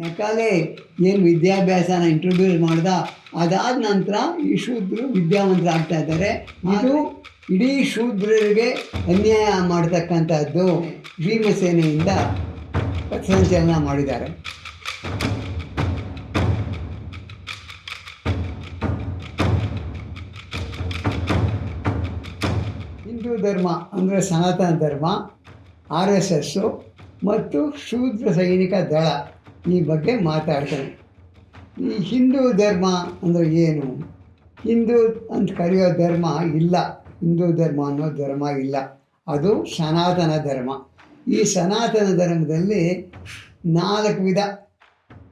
Macaulay ಏನು ವಿದ್ಯಾಭ್ಯಾಸನ introduce ಮಾಡ್ದ, ಅದಾದ ನಂತರ ಈ ಶೂದ್ರರು ವಿದ್ಯಾವಂತರು ಆಗ್ತಾ ಇದ್ದಾರೆ ಇದು ಇಡೀ ಶೂದ್ರರಿಗೆ ಅನ್ಯಾಯ ಮಾಡತಕ್ಕಂಥದ್ದು ಭೀಮಸೇನೆಯಿಂದ ಪಥಸಂಚಲನ ಮಾಡಿದ್ದಾರೆ. ಹಿಂದೂ ಧರ್ಮ ಅಂದರೆ ಸನಾತನ ಧರ್ಮ, ಆರ್ ಎಸ್ ಎಸ್ಸು ಮತ್ತು ಶೂದ್ರ ಸೈನಿಕ ದಳ. ಈ ಬಗ್ಗೆ ಮಾತಾಡ್ತಾನೆ. ಈ ಹಿಂದೂ ಧರ್ಮ ಅಂದರೆ ಏನು? ಹಿಂದೂ ಅಂತ ಕರೆಯೋ ಧರ್ಮ ಇಲ್ಲ. ಹಿಂದೂ ಧರ್ಮ ಅನ್ನೋ ಧರ್ಮ ಇಲ್ಲ. ಅದು ಸನಾತನ ಧರ್ಮ. ಈ ಸನಾತನ ಧರ್ಮದಲ್ಲಿ ನಾಲ್ಕು ವಿಧ.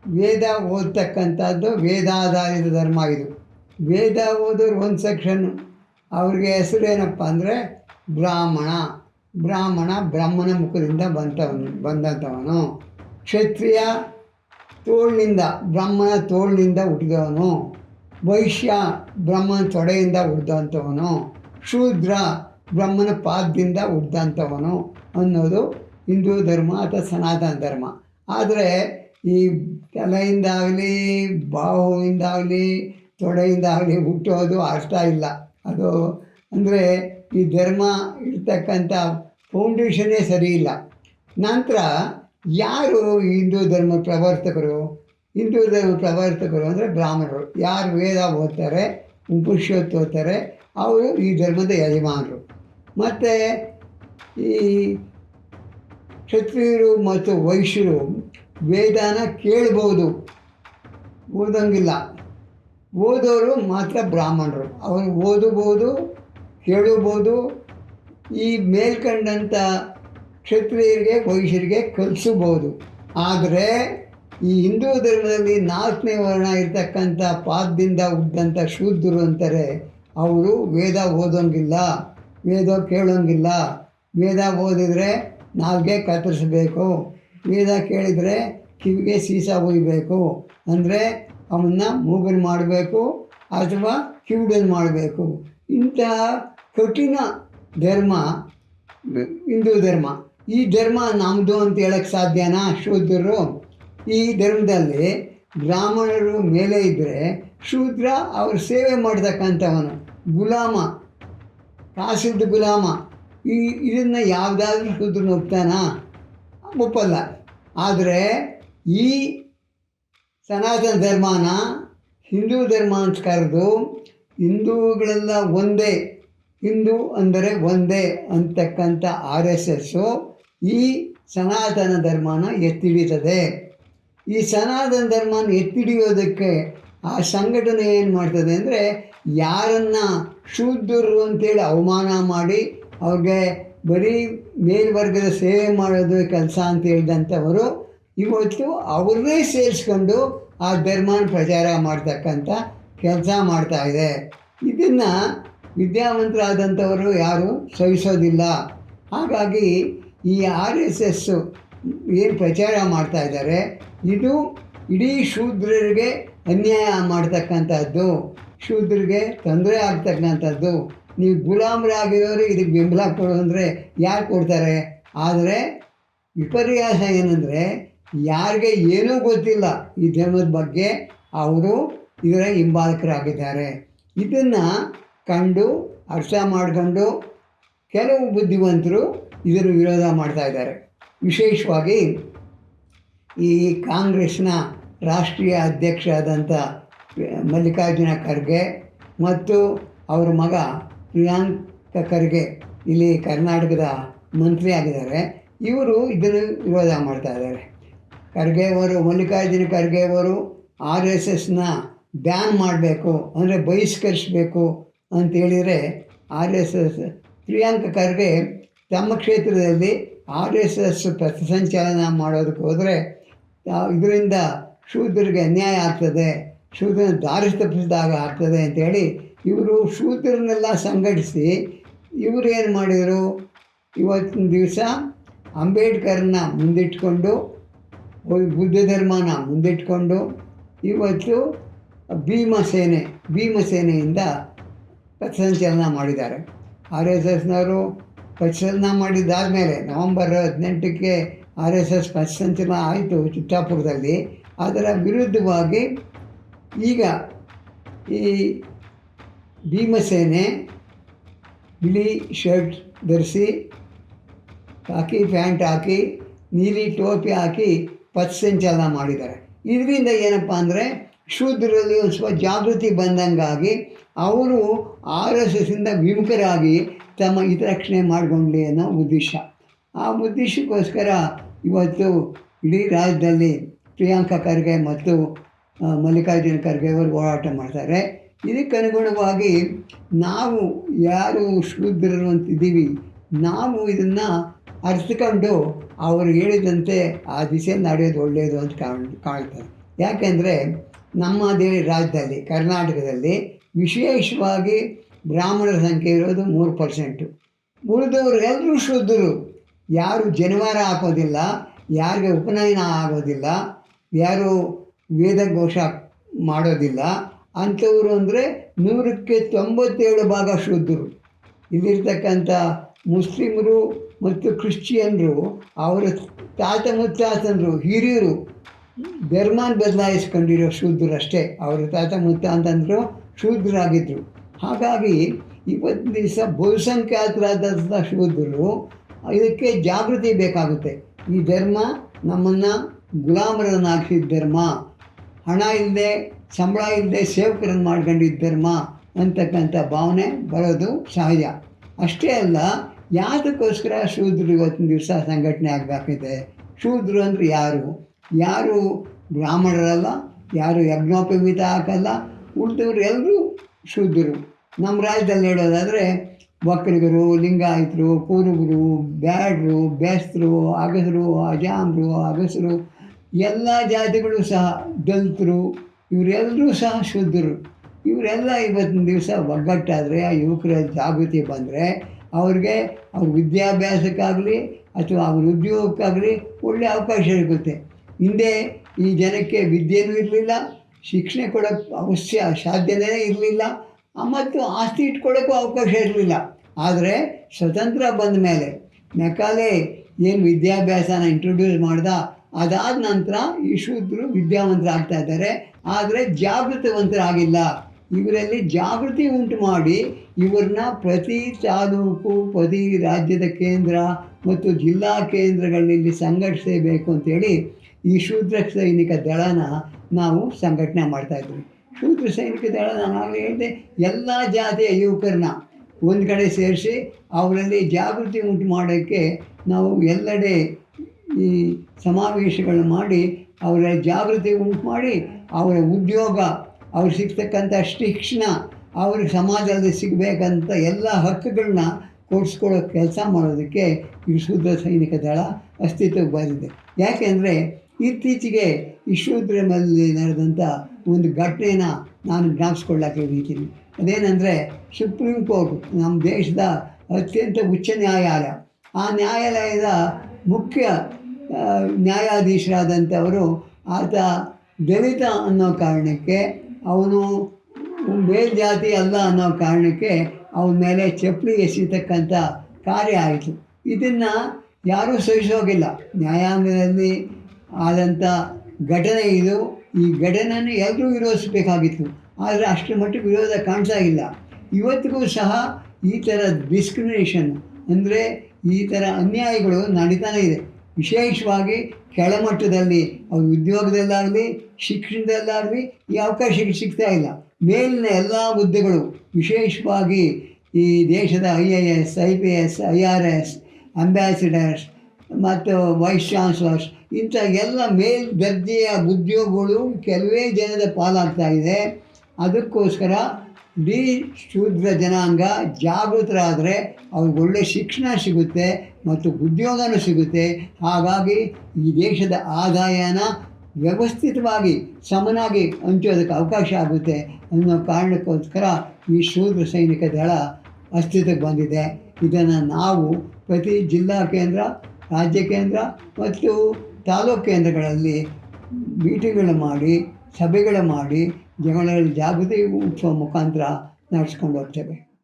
ವೇದ ಓದ್ತಕ್ಕಂಥದ್ದು ವೇದಾಧಾರಿತ ಧರ್ಮ ಇದು. ವೇದ ಓದೋರು ಒಂದು ಸೆಕ್ಷನ್ನು ಅವ್ರಿಗೆ ಹೆಸರೇನಪ್ಪ ಅಂದರೆ ಬ್ರಾಹ್ಮಣ. ಬ್ರಾಹ್ಮಣ ಬ್ರಾಹ್ಮಣ ಮುಖದಿಂದ ಬಂತವನು ಬಂದಂಥವನು ಕ್ಷತ್ರಿಯ ತೋಳಿನಿಂದ, ಬ್ರಹ್ಮನ ತೋಳಿನಿಂದ ಹುಟ್ಟಿದವನು ವೈಶ್ಯ ಬ್ರಹ್ಮನ ತೊಡೆಯಿಂದ ಹುಟ್ಟಿದಂಥವನು ಶೂದ್ರ ಬ್ರಹ್ಮನ ಪಾದದಿಂದ ಹುಟ್ಟಿದಂಥವನು ಅನ್ನೋದು ಹಿಂದೂ ಧರ್ಮ ಅಥವಾ ಸನಾತನ ಧರ್ಮ. ಆದರೆ ಈ ತಲೆಯಿಂದಾಗಲಿ, ಬಾಹುವಿಂದಾಗಲಿ, ತೊಡೆಯಿಂದಾಗಲಿ ಹುಟ್ಟೋದು ಅಷ್ಟ ಇಲ್ಲ. ಅದು ಅಂದರೆ ಈ ಧರ್ಮ ಇರ್ತಕ್ಕಂಥ ಫೌಂಡೇಶನ್ನೇ ಸರಿ ಇಲ್ಲ. ನಂತರ ಯಾರು ಹಿಂದೂ ಧರ್ಮ ಪ್ರವರ್ತಕರು, ಹಿಂದೂ ಧರ್ಮ ಪ್ರವರ್ತಕರು ಅಂದರೆ ಬ್ರಾಹ್ಮಣರು. ಯಾರು ವೇದ ಓದ್ತಾರೆ, ಉಪನಿಷತ್ತು ಓದ್ತಾರೆ, ಅವರು ಈ ಧರ್ಮದ ಯಜಮಾನರು. ಮತ್ತು ಈ ಕ್ಷತ್ರಿಯರು ಮತ್ತು ವೈಶ್ಯರು ವೇದನ ಕೇಳ್ಬೋದು, ಓದಂಗಿಲ್ಲ. ಓದೋರು ಮಾತ್ರ ಬ್ರಾಹ್ಮಣರು. ಅವರು ಓದಬಹುದು ಕೇಳಬಹುದು ಈ ಮೇಲ್ಕಂಡಂಥ ಕ್ಷತ್ರಿಯರಿಗೆ, ವೈಶ್ಯರಿಗೆ ಕಲಿಸಬಹುದು. ಆದರೆ ಈ ಹಿಂದೂ ಧರ್ಮದಲ್ಲಿ ನಾಲ್ಕನೇ ವರ್ಣ ಇರ್ತಕ್ಕಂಥ ಪಾದದಿಂದ ಉದ್ದಂಥ ಶೂದ್ರರು ಅಂತಾರೆ, ಅವರು ವೇದ ಓದೋಂಗಿಲ್ಲ, ವೇದ ಕೇಳೋಂಗಿಲ್ಲ. ವೇದ ಓದಿದರೆ ನಾಲ್ಗೆ ಕತ್ತರಿಸಬೇಕು, ವೇದ ಕೇಳಿದರೆ ಕಿವಿಗೆ ಸೀಸ ಒಯ್ಬೇಕು. ಅಂದರೆ ಅವನ್ನ ಮೂಗನ್ ಮಾಡಬೇಕು ಅಥವಾ ಕಿವಿಡನ್ ಮಾಡಬೇಕು. ಇಂತಹ ಕಠಿಣ ಧರ್ಮ, ಹಿಂದೂ ಧರ್ಮ. ಈ ಧರ್ಮ ನಮ್ಮದು ಅಂತ ಹೇಳಕ್ಕೆ ಸಾಧ್ಯನಾ ಶೂದ್ರರು? ಈ ಧರ್ಮದಲ್ಲಿ ಬ್ರಾಹ್ಮಣರು ಮೇಲೆ ಇದ್ದರೆ ಶೂದ್ರ ಅವ್ರ ಸೇವೆ ಮಾಡ್ತಕ್ಕಂಥವನು, ಗುಲಾಮ ಕಾಸಿದ್ದ ಗುಲಾಮ. ಈ ಇದನ್ನು ಯಾವುದಾದ್ರೂ ಶೂದ್ರನ ಒಪ್ತಾನಾ? ಒಪ್ಪಲ್ಲ. ಆದರೆ ಈ ಸನಾತನ ಧರ್ಮನ ಹಿಂದೂ ಧರ್ಮ ಅಂತ ಕರೆದು ಹಿಂದೂಗಳೆಲ್ಲ ಒಂದೇ, ಹಿಂದೂ ಅಂದರೆ ಒಂದೇ ಅಂತಕ್ಕಂಥ ಆರ್ ಎಸ್ ಎಸ್ಸು. ಈ ಸನಾತನ ಧರ್ಮನ ಎತ್ತಿಡಿತದೆ ಈ ಸನಾತನ ಧರ್ಮನ ಎತ್ತಿಡಿಯೋದಕ್ಕೆ ಆ ಸಂಘಟನೆ ಏನು ಮಾಡ್ತದೆ ಅಂದರೆ ಯಾರನ್ನು ಶೂದ್ರರು ಅಂತೇಳಿ ಅವಮಾನ ಮಾಡಿ ಅವ್ರಿಗೆ ಬರೀ ಮೇಲ್ವರ್ಗದ ಸೇವೆ ಮಾಡೋದು ಕೆಲಸ ಅಂತ ಹೇಳಿದಂಥವರು ಇವತ್ತು ಅವ್ರನ್ನೇ ಸೇರಿಸ್ಕೊಂಡು ಆ ಧರ್ಮನ ಪ್ರಚಾರ ಮಾಡ್ತಕ್ಕಂಥ ಕೆಲಸ ಮಾಡ್ತಾ ಇದೆ. ಇದನ್ನು ವಿದ್ಯಾವಂತರಾದಂಥವರು ಯಾರು ಸಹಿಸೋದಿಲ್ಲ. ಹಾಗಾಗಿ ಈ ಆರ್ ಎಸ್ ಎಸ್ಸು ಏನು ಪ್ರಚಾರ ಮಾಡ್ತಾ ಇದ್ದಾರೆ, ಇದು ಇಡೀ ಶೂದ್ರರಿಗೆ ಅನ್ಯಾಯ ಮಾಡ್ತಕ್ಕಂಥದ್ದು, ಶೂದ್ರರಿಗೆ ತೊಂದರೆ ಆಗ್ತಕ್ಕಂಥದ್ದು. ನೀವು ಗುಲಾಮರಾಗಿರೋರು ಇದಕ್ಕೆ ಬೆಂಬಲ ಕೊಡೋ ಅಂದರೆ ಯಾರು ಕೊಡ್ತಾರೆ? ಆದರೆ ವಿಪರ್ಯಾಸ ಏನಂದರೆ ಯಾರಿಗೆ ಏನೂ ಗೊತ್ತಿಲ್ಲ ಈ ಧರ್ಮದ ಬಗ್ಗೆ, ಅವರು ಇದರ ಹಿಂಬಾಲಕರಾಗಿದ್ದಾರೆ. ಇದನ್ನು ಕಂಡು, ಅರ್ಥ ಮಾಡಿಕೊಂಡು ಕೆಲವು ಬುದ್ಧಿವಂತರು ಇದರ ವಿರೋಧ ಮಾಡ್ತಾ ಇದ್ದಾರೆ. ವಿಶೇಷವಾಗಿ ಈ ಕಾಂಗ್ರೆಸ್ನ ರಾಷ್ಟ್ರೀಯ ಅಧ್ಯಕ್ಷ ಆದಂಥ ಮಲ್ಲಿಕಾರ್ಜುನ ಖರ್ಗೆ ಮತ್ತು ಅವರ ಮಗ ಪ್ರಿಯಾಂಕ ಖರ್ಗೆ ಇಲ್ಲಿ ಕರ್ನಾಟಕದ ಮಂತ್ರಿ ಆಗಿದ್ದಾರೆ. ಇವರು ಇದನ್ನು ವಿರೋಧ ಮಾಡ್ತಾ ಇದ್ದಾರೆ. ಖರ್ಗೆ ಅವರು ಮಲ್ಲಿಕಾರ್ಜುನ ಖರ್ಗೆ ಅವರು ಆರ್ ಎಸ್ ಎಸ್ನ ಬ್ಯಾನ್ ಮಾಡಬೇಕು, ಅಂದರೆ ಬಹಿಷ್ಕರಿಸಬೇಕು ಅಂತೇಳಿದರೆ R S S Priyanka Kharge ತಮ್ಮ ಕ್ಷೇತ್ರದಲ್ಲಿ ಆರ್ ಎಸ್ ಎಸ್ ಪಥಸಂಚಲನ ಮಾಡೋದಕ್ಕೆ ಹೋದರೆ ಇದರಿಂದ ಶೂದ್ರಿಗೆ ಅನ್ಯಾಯ ಆಗ್ತದೆ, ಶೂದ್ರನ ದಾರಿ ತಪ್ಪಿಸಿದಾಗ ಆಗ್ತದೆ ಅಂತೇಳಿ ಇವರು ಶೂದ್ರನ್ನೆಲ್ಲ ಸಂಘಟಿಸಿ ಇವರು ಏನು ಮಾಡಿದರು? ಇವತ್ತಿನ ದಿವಸ ಅಂಬೇಡ್ಕರ್ನ ಮುಂದಿಟ್ಕೊಂಡು ಬುದ್ಧ ಧರ್ಮನ ಮುಂದಿಟ್ಕೊಂಡು ಇವತ್ತು ಭೀಮಸೇನೆ ಭೀಮಸೇನೆಯಿಂದ ಪಥಸಂಚಲನ ಮಾಡಿದ್ದಾರೆ. ಆರ್ ಎಸ್ ಎಸ್ನವರು ಪಥಸಂಚಲನ ಮಾಡಿದ್ದಾದಮೇಲೆ ನವಂಬರ್ ಹದಿನೆಂಟಕ್ಕೆ ಆರ್ ಎಸ್ ಎಸ್ ಪಥಸಂಚಲನ ಆಯಿತು ಚಿತ್ತಾಪುರದಲ್ಲಿ. ಅದರ ವಿರುದ್ಧವಾಗಿ ಈಗ ಈ ಭೀಮಸೇನೆ ಬಿಳಿ ಶರ್ಟ್ ಧರಿಸಿ ಹಾಕಿ, ಪ್ಯಾಂಟ್ ಹಾಕಿ, ನೀಲಿ ಟೋಪಿ ಹಾಕಿ ಪಥಸಂಚಲನ ಮಾಡಿದ್ದಾರೆ. ಇದರಿಂದ ಏನಪ್ಪ ಅಂದರೆ ಶೂದ್ರರಲ್ಲಿ ಒಂದು ಸ್ವಲ್ಪ ಜಾಗೃತಿ ಬಂದಂಗಾಗಿ ಅವರು ಆರ್ ಎಸ್ ಎಸ್ಸಿಂದ ವಿಮುಖರಾಗಿ ತಮ್ಮ ಹಿತರಕ್ಷಣೆ ಮಾಡಿಕೊಂಡ್ಲಿ ಅನ್ನೋ ಉದ್ದೇಶ. ಆ ಉದ್ದೇಶಕ್ಕೋಸ್ಕರ ಇವತ್ತು ಇಡೀ ರಾಜ್ಯದಲ್ಲಿ ಪ್ರಿಯಾಂಕಾ ಖರ್ಗೆ ಮತ್ತು ಮಲ್ಲಿಕಾರ್ಜುನ ಖರ್ಗೆ ಅವರು ಹೋರಾಟ ಮಾಡ್ತಾರೆ. ಇದಕ್ಕನುಗುಣವಾಗಿ ನಾವು ಯಾರು ಶೂದ್ರರು ಅಂತಿದ್ದೀವಿ, ನಾವು ಇದನ್ನು ಅರ್ಥಕೊಂಡು ಅವರು ಹೇಳಿದಂತೆ ಆ ದಿಸೆ ನಡೆಯೋದು ಒಳ್ಳೆಯದು ಅಂತ ಕಾಣ್ ಕಾಣ್ತಾರೆ ಯಾಕೆಂದರೆ ನಮ್ಮ ದೇ ರಾಜ್ಯದಲ್ಲಿ, ಕರ್ನಾಟಕದಲ್ಲಿ ವಿಶೇಷವಾಗಿ ಬ್ರಾಹ್ಮಣರ ಸಂಖ್ಯೆ ಇರೋದು ಮೂರು ಪರ್ಸೆಂಟು ಉಳಿದವರು ಎಲ್ಲರೂ ಶುದ್ಧರು. ಯಾರು ಜನಿವಾರ ಹಾಕೋದಿಲ್ಲ, ಯಾರಿಗೆ ಉಪನಯನ ಆಗೋದಿಲ್ಲ, ಯಾರು ವೇದಘೋಷ ಮಾಡೋದಿಲ್ಲ, ಅಂಥವರು ಅಂದರೆ ನೂರಕ್ಕೆ ತೊಂಬತ್ತೇಳು ಭಾಗ ಶುದ್ಧರು. ಇಲ್ಲಿರ್ತಕ್ಕಂಥ ಮುಸ್ಲಿಮರು ಮತ್ತು ಕ್ರಿಶ್ಚಿಯನ್ರು, ಅವರ ತಾತ ಮುತ್ತಾತನರು ಹಿರಿಯರು ಧರ್ಮನ ಬದಲಾಯಿಸ್ಕೊಂಡಿರೋ ಶೂದ್ರಷ್ಟೇ ಅವರ ತಾತ ಮುತ್ತ ಅಂತಂದರು ಶೂದ್ರಾಗಿದ್ದರು ಹಾಗಾಗಿ ಇವತ್ತು ದಿವಸ ಬಹುಸಂಖ್ಯಾತರಾದಂಥ ಶೂದ್ರರು ಇದಕ್ಕೆ ಜಾಗೃತಿ ಬೇಕಾಗುತ್ತೆ. ಈ ಧರ್ಮ ನಮ್ಮನ್ನು ಗುಲಾಮರನ್ನಾಗಿಸಿದ ಧರ್ಮ. ಹಣ ಇಲ್ಲದೆ ಸಂಬಳ ಇಲ್ಲದೆ ಸೇವಕರನ್ನು ಮಾಡ್ಕೊಂಡಿದ್ದ ಧರ್ಮ ಅಂತಕ್ಕಂಥ ಭಾವನೆ ಬರೋದು ಸಹಜ. ಅಷ್ಟೇ ಅಲ್ಲ ಯಾವುದಕ್ಕೋಸ್ಕರ ಶೂದ್ರರು ಇವತ್ತಿನ ದಿವಸ ಸಂಘಟನೆ ಆಗಬೇಕಿದೆ ಶೂದ್ರು ಅಂದರೆ ಯಾರು? ಯಾರು ಬ್ರಾಹ್ಮಣರಲ್ಲ, ಯಾರು ಯಜ್ಞೋಪವೀತ ಹಾಕಲ್ಲ, ಉಳಿದವರು ಎಲ್ಲರೂ ಶೂದ್ರರು ನಮ್ಮ ರಾಜ್ಯದಲ್ಲಿ ಹೇಳೋದಾದರೆ ಒಕ್ಕಲಿಗರು ಲಿಂಗಾಯತರು ಕೂರುಗರು ಬ್ಯಾಡ್ರು ಬೇಸ್ತರು ಅಗಸರು, ಅಜಾಮ್ರು, ಅಗಸರು, ಎಲ್ಲ ಜಾತಿಗಳು ಸಹ ದಲಿತರು, ಇವರೆಲ್ಲರೂ ಸಹ ಶುದ್ಧರು. ಇವರೆಲ್ಲ ಇವತ್ತಿನ ದಿವಸ ಒಗ್ಗಟ್ಟಾದರೆ, ಆ ಯುವಕರ ಜಾಗೃತಿ ಬಂದರೆ, ಅವ್ರಿಗೆ ಅವ್ರ ವಿದ್ಯಾಭ್ಯಾಸಕ್ಕಾಗಲಿ ಅಥವಾ ಅವ್ರ ಉದ್ಯೋಗಕ್ಕಾಗಲಿ ಒಳ್ಳೆಯ ಅವಕಾಶ ಸಿಗುತ್ತೆ ಹಿಂದೆ ಈ ಜನಕ್ಕೆ ವಿದ್ಯೆನೂ ಇರಲಿಲ್ಲ, ಶಿಕ್ಷಣ ಕೊಡೋಕ್ಕೆ ಅವಶ್ಯ ಸಾಧ್ಯನೇ ಇರಲಿಲ್ಲ ಮತ್ತು ಆಸ್ತಿ ಇಟ್ಕೊಳ್ಳೋಕ್ಕೂ ಅವಕಾಶ ಇರಲಿಲ್ಲ. ಆದರೆ ಸ್ವತಂತ್ರ ಬಂದ ಮೇಲೆ ನಕಾಲೆ ಏನು ವಿದ್ಯಾಭ್ಯಾಸನ ಇಂಟ್ರೊಡ್ಯೂಸ್ ಮಾಡ್ದ, ಅದಾದ ನಂತರ ಈ ಶೂದ್ರರು ವಿದ್ಯಾವಂತರಾಗ್ತಾ ಇದ್ದಾರೆ. ಆದರೆ ಜಾಗೃತವಂತರಾಗಿಲ್ಲ. ಇವರಲ್ಲಿ ಜಾಗೃತಿ ಉಂಟು ಮಾಡಿ ಇವ್ರನ್ನ ಪ್ರತಿ ತಾಲೂಕು ಪ್ರತಿ ರಾಜ್ಯದ ಕೇಂದ್ರ ಮತ್ತು ಜಿಲ್ಲಾ ಕೇಂದ್ರಗಳಲ್ಲಿ ಸಂಘಟಿಸಬೇಕು ಅಂತೇಳಿ ಈ ಶೂದ್ರ ಸೈನಿಕ ದಳನ ನಾವು ಸಂಘಟನೆ ಮಾಡ್ತಾಯಿದ್ವಿ ಶೂದ್ರ ಸೈನಿಕ ದಳ ನಾನು ಹೇಳಿದೆ ಎಲ್ಲ ಜಾತಿಯ ಯುವಕರನ್ನ ಒಂದು ಕಡೆ ಸೇರಿಸಿ ಅವರಲ್ಲಿ ಜಾಗೃತಿ ಉಂಟು ಮಾಡೋಕ್ಕೆ ನಾವು ಎಲ್ಲೆಡೆ ಈ ಸಮಾವೇಶಗಳನ್ನು ಮಾಡಿ ಅವರ ಜಾಗೃತಿ ಉಂಟು ಮಾಡಿ ಅವರ ಉದ್ಯೋಗ, ಅವ್ರು ಸಿಗ್ತಕ್ಕಂಥ ಶಿಕ್ಷಣ ಅವ್ರಿಗೆ ಸಮಾಜದಲ್ಲಿ ಸಿಗಬೇಕಂತ ಎಲ್ಲ ಹಕ್ಕುಗಳನ್ನ ಕೊಡಿಸ್ಕೊಳ್ಳೋ ಕೆಲಸ ಮಾಡೋದಕ್ಕೆ ಈ ಶೂದ್ರ ಸೈನಿಕ ದಳ ಅಸ್ತಿತ್ವಕ್ಕೆ ಬಂದಿದೆ. ಯಾಕೆಂದರೆ ಇತ್ತೀಚೆಗೆ ಮೇಲೆ ನಡೆದಂಥ ಒಂದು ಘಟನೆನ ನಾನು ಜ್ಞಾಪಿಸ್ಕೊಳ್ಳೋಕೆ ಹೇಳ್ತೀನಿ ಅದೇನೆಂದರೆ ಸುಪ್ರೀಂ ಕೋರ್ಟ್ ನಮ್ಮ ದೇಶದ ಅತ್ಯಂತ ಉಚ್ಚ ನ್ಯಾಯಾಲಯ. ಆ ನ್ಯಾಯಾಲಯದ ಮುಖ್ಯ ನ್ಯಾಯಾಧೀಶರಾದಂಥವರು ಆತ ದಲಿತ ಅನ್ನೋ ಕಾರಣಕ್ಕೆ, ಅವನು ಮೇಲ್ಜಾತಿ ಅಲ್ಲ ಅನ್ನೋ ಕಾರಣಕ್ಕೆ ಅವನ ಮೇಲೆ ಚಪ್ಪಲಿ ಎಸೆತಕ್ಕಂಥ ಕಾರ್ಯ ಆಯಿತು. ಇದನ್ನು ಯಾರೂ ಸಹಿಸೋಗಿಲ್ಲ. ನ್ಯಾಯಾಂಗದಲ್ಲಿ ಆದಂಥ ಘಟನೆ ಇದು. ಈ ಘಟನೆಯನ್ನು ಎಲ್ಲರೂ ವಿರೋಧಿಸಬೇಕಾಗಿತ್ತು. ಆದರೆ ಅಷ್ಟರ ಮಟ್ಟಿಗೆ ವಿರೋಧ ಕಾಣಿಸ್ತಾ ಇಲ್ಲ. ಇವತ್ತಿಗೂ ಸಹ ಈ ಥರ ಡಿಸ್ಕ್ರಿಮಿನೇಷನ್ ಅಂದರೆ ಈ ಥರ ಅನ್ಯಾಯಗಳು ನಡೀತಾನೆ ಇದೆ. ವಿಶೇಷವಾಗಿ ಕೆಳಮಟ್ಟದಲ್ಲಿ, ಅವ್ರ ಉದ್ಯೋಗದಲ್ಲಾಗಲಿ, ಶಿಕ್ಷಣದಲ್ಲಾಗಲಿ ಈ ಅವಕಾಶ ಸಿಗ್ತಾ ಇಲ್ಲ. ಮೇಲಿನ ಎಲ್ಲ ಹುದ್ದೆಗಳು, ವಿಶೇಷವಾಗಿ ಈ ದೇಶದ I A S, I P S, I R S ambassadors ಮತ್ತು ವೈಸ್ ಚಾನ್ಸಲರ್ಸ್ ಇಂಥ ಎಲ್ಲ ಮೇಲ್ ದರ್ಜೆಯ ಉದ್ಯೋಗಗಳು ಕೆಲವೇ ಜನದ ಪಾಲಾಗ್ತಾ ಇದೆ. ಅದಕ್ಕೋಸ್ಕರ ಇಡೀ ಶೂದ್ರ ಜನಾಂಗ ಜಾಗೃತರಾದರೆ ಅವ್ರಿಗೆ ಒಳ್ಳೆ ಶಿಕ್ಷಣ ಸಿಗುತ್ತೆ ಮತ್ತು ಉದ್ಯೋಗನೂ ಸಿಗುತ್ತೆ. ಹಾಗಾಗಿ ಈ ದೇಶದ ಆದಾಯನ ವ್ಯವಸ್ಥಿತವಾಗಿ ಸಮನಾಗಿ ಹಂಚೋದಕ್ಕೆ ಅವಕಾಶ ಆಗುತ್ತೆ ಅನ್ನೋ ಕಾರಣಕ್ಕೋಸ್ಕರ ಈ ಶೂದ್ರ ಸೈನಿಕ ದಳ ಅಸ್ತಿತ್ವಕ್ಕೆ ಬಂದಿದೆ. ಇದನ್ನು ನಾವು ಪ್ರತಿ ಜಿಲ್ಲಾ ಕೇಂದ್ರ, ರಾಜ್ಯ ಕೇಂದ್ರ ಮತ್ತು ತಾಲೂಕು ಕೇಂದ್ರಗಳಲ್ಲಿ ಮೀಟಿಂಗ್ಗಳು ಮಾಡಿ ಸಭೆಗಳು ಮಾಡಿ ಜನಗಳಲ್ಲಿ ಜಾಗೃತಿ ಮೂಡಿಸುವ ಮುಖಾಂತರ ನಡೆಸ್ಕೊಂಡು ಹೋಗ್ತೇವೆ.